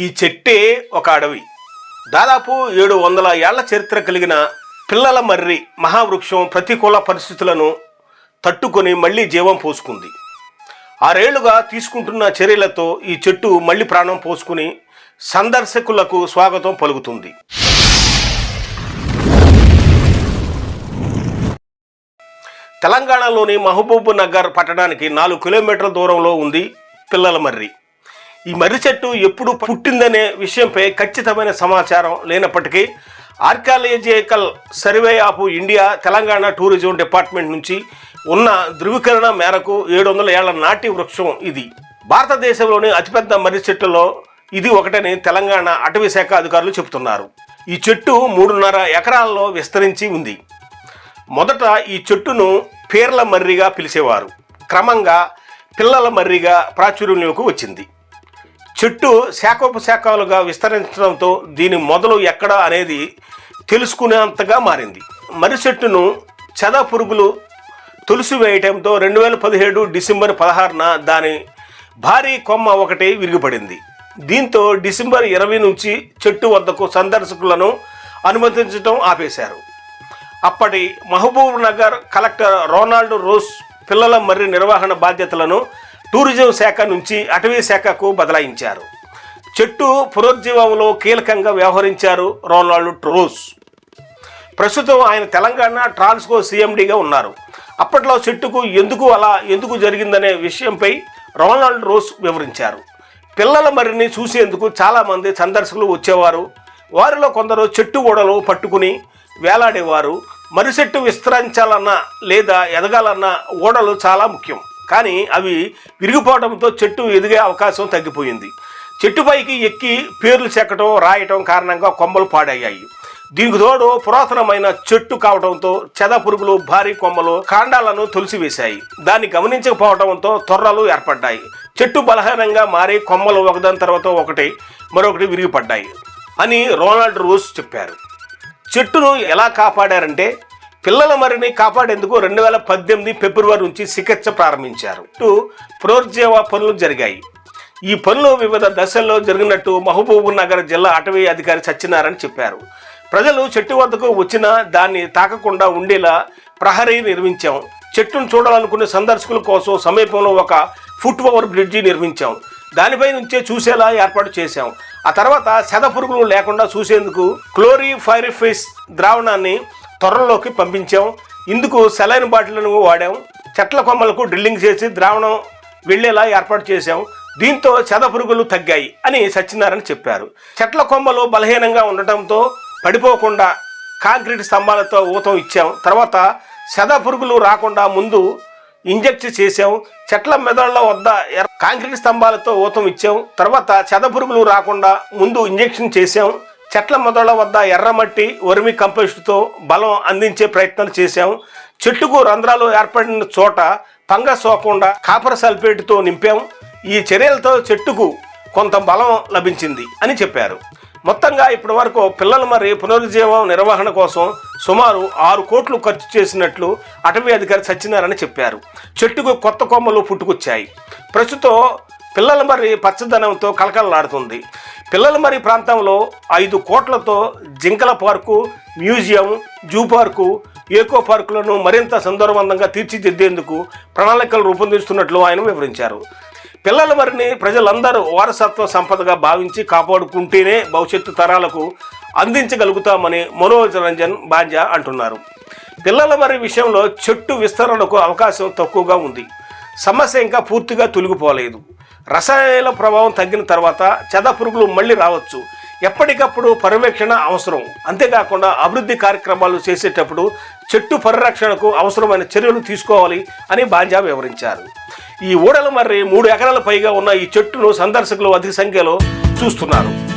ఈ చెట్టే ఒక అడవి. దాదాపు ఏడు వందల ఏళ్ళ చరిత్ర కలిగిన పిల్లల మర్రి మహావృక్షం ప్రతికూల పరిస్థితులను తట్టుకొని మళ్ళీ జీవం పోసుకుంది. ఆరేళ్ళుగా తీసుకుంటున్న చర్యలతో ఈ చెట్టు మళ్ళీ ప్రాణం పోసుకుని సందర్శకులకు స్వాగతం పలుకుతుంది. తెలంగాణలోని మహబూబ్ నగర్ పట్టణానికి నాలుగు కిలోమీటర్ల దూరంలో ఉంది పిల్లల మర్రి. ఈ మర్రి చెట్టు ఎప్పుడు పుట్టిందనే విషయంపై ఖచ్చితమైన సమాచారం లేనప్పటికీ archaeological survey of India Telangana tourism department నుంచి ఉన్న ధృవీకరణ మేరకు ఏడు వందల ఏళ్ళ నాటి వృక్షం ఇది. భారతదేశంలోని అతిపెద్ద మర్రి చెట్టులో ఇది ఒకటని తెలంగాణ అటవీ శాఖ అధికారులు చెబుతున్నారు. ఈ చెట్టు మూడున్నర ఎకరాల్లో విస్తరించి ఉంది. మొదట ఈ చెట్టును పేర్ల మర్రిగా పిలిచేవారు. క్రమంగా పిల్లల మర్రిగా ప్రాచుర్యంలోకి వచ్చింది. చెట్టు శాఖోపశాఖలుగా విస్తరించడంతో దీని మొదలు ఎక్కడ అనేది తెలుసుకునేంతగా మారింది. మర్రి చెట్టును చెద పురుగులు తొలిసివేయటంతో రెండు వేల పదిహేడు డిసెంబర్ పదహారున దాని భారీ కొమ్మ ఒకటి విరిగిపడింది. దీంతో డిసెంబర్ ఇరవై నుంచి చెట్టు వద్దకు సందర్శకులను అనుమతించడం ఆపేశారు. అప్పటి Mahbubnagar collector Ronald Ross Pillalamarri నిర్వహణ బాధ్యతలను టూరిజం శాఖ నుంచి అటవీ శాఖకు బదలాయించారు. చెట్టు పునరుజ్జీవంలో కీలకంగా వ్యవహరించారు రోనాల్డ్ రోస్ ప్రస్తుతం ఆయన తెలంగాణ ట్రాన్స్కో సీఎండీగా ఉన్నారు. అప్పట్లో చెట్టుకు ఎందుకు అలా ఎందుకు జరిగిందనే విషయంపై రోనాల్డ్ రోస్ వివరించారు. పిల్లల మరిని చూసేందుకు చాలామంది సందర్శకులు వచ్చేవారు. వారిలో కొందరు చెట్టు ఓడలు పట్టుకుని వేలాడేవారు. మర్రి చెట్టు విస్తరించాలన్నా లేదా ఎదగాలన్నా ఓడలు చాలా ముఖ్యం. కానీ అవి విరిగిపోవడంతో చెట్టు ఎదిగే అవకాశం తగ్గిపోయింది. చెట్టుపైకి ఎక్కి పేర్లు చెక్కడం రాయటం కారణంగా కొమ్మలు పాడయ్యాయి. దీనికి తోడు పురాతనమైన చెట్టు కావడంతో చెద పురుగులు భారీ కొమ్మలు కాండాలను తొలిసివేశాయి. దాన్ని గమనించకపోవడంతో తొర్రలు ఏర్పడ్డాయి. చెట్టు బలహీనంగా మారి కొమ్మలు ఒకదాని తర్వాత ఒకటి మరొకటి విరిగిపడ్డాయి అని రోనాల్డ్ రోస్ చెప్పారు. చెట్టును ఎలా కాపాడారంటే పిల్లల మరిని కాపాడేందుకు రెండు వేల పద్దెనిమిది ఫిబ్రవరి నుంచి చికిత్స ప్రారంభించారు. ఇటు పునరుజ్జీవ పనులు జరిగాయి. ఈ పనులు వివిధ దశల్లో జరిగినట్టు మహబూబ్ నగర్ జిల్లా అటవీ అధికారి సత్యనారాయణ చెప్పారు. ప్రజలు చెట్టు వద్దకు వచ్చినా దాన్ని తాకకుండా ఉండేలా ప్రహరీ నిర్మించాం. చెట్టును చూడాలనుకునే సందర్శకుల కోసం సమీపంలో ఒక ఫుట్ ఓవర్ బ్రిడ్జి నిర్మించాం. దానిపై నుంచే చూసేలా ఏర్పాటు చేశాం. ఆ తర్వాత సెద పురుగులు లేకుండా చూసేందుకు క్లోరిఫైరిఫిస్ ద్రావణాన్ని త్వరలోకి పంపించాం. ఇందుకు సెలైన్ బాటిల్ను వాడాం. చెట్ల కొమ్మలకు డ్రిల్లింగ్ చేసి ద్రావణం వెళ్ళేలా ఏర్పాటు చేశాం. దీంతో చెద పురుగులు తగ్గాయి అని సత్యనారాయణ చెప్పారు. చెట్ల కొమ్మలు బలహీనంగా ఉండటంతో పడిపోకుండా కాంక్రీట్ స్తంభాలతో ఊతం ఇచ్చాం. తర్వాత చెద పురుగులు రాకుండా ముందు ఇంజెక్ట్ చేసాం చెట్ల మెదళ్ళ వద్ద కాంక్రీట్ స్తంభాలతో ఊతం ఇచ్చాం. తర్వాత చెద పురుగులు రాకుండా ముందు ఇంజెక్షన్ చేసాం చెట్ల మొదళ్ళ వద్ద ఎర్రమట్టి వరిమి కంపోస్టుతో బలం అందించే ప్రయత్నాలు చేశాం. చెట్టుకు రంధ్రాలు ఏర్పడిన చోట ఫంగస్ సోకకుండా కాపర్ సల్ఫేట్తో నింపాం. ఈ చర్యలతో చెట్టుకు కొంత బలం లభించింది అని చెప్పారు. మొత్తంగా ఇప్పటి వరకు పిల్లల మరి పునరుజ్జీవం నిర్వహణ కోసం సుమారు ఆరు కోట్లు ఖర్చు చేసినట్లు అటవీ అధికారి సత్యనారాయణ చెప్పారు. చెట్టుకు కొత్త కొమ్మలు పుట్టుకొచ్చాయి. ప్రస్తుతం పిల్లల మరి పచ్చదనంతో కలకలలాడుతుంది పిల్లల మరి ప్రాంతంలో ఐదు కోట్లతో జింకల పార్కు మ్యూజియం జూ పార్కు ఏకో పార్కులను మరింత సందర్భవంతంగా తీర్చిదిద్దేందుకు ప్రణాళికలు రూపొందిస్తున్నట్లు ఆయన వివరించారు. పిల్లల మరిని ప్రజలందరూ వారసత్వ సంపదగా భావించి కాపాడుకుంటేనే భవిష్యత్తు తరాలకు అందించగలుగుతామని మనోజ్ రంజన్ బాంజా అంటున్నారు. పిల్లల మరి విషయంలో చెట్టు విస్తరణకు అవకాశం తక్కువగా ఉంది. సమస్య ఇంకా పూర్తిగా తొలగిపోలేదు. రసాయనాల ప్రభావం తగ్గిన తర్వాత చెద పురుగులు మళ్ళీ రావచ్చు. ఎప్పటికప్పుడు పర్యవేక్షణ అవసరం. అంతేకాకుండా అభివృద్ధి కార్యక్రమాలు చేసేటప్పుడు చెట్టు పరిరక్షణకు అవసరమైన చర్యలు తీసుకోవాలి అని బాంజా వివరించారు. ఈ ఊడల మర్రి మూడు ఎకరాల పైగా ఉన్న ఈ చెట్టును సందర్శకులు అధిక సంఖ్యలో చూస్తున్నారు.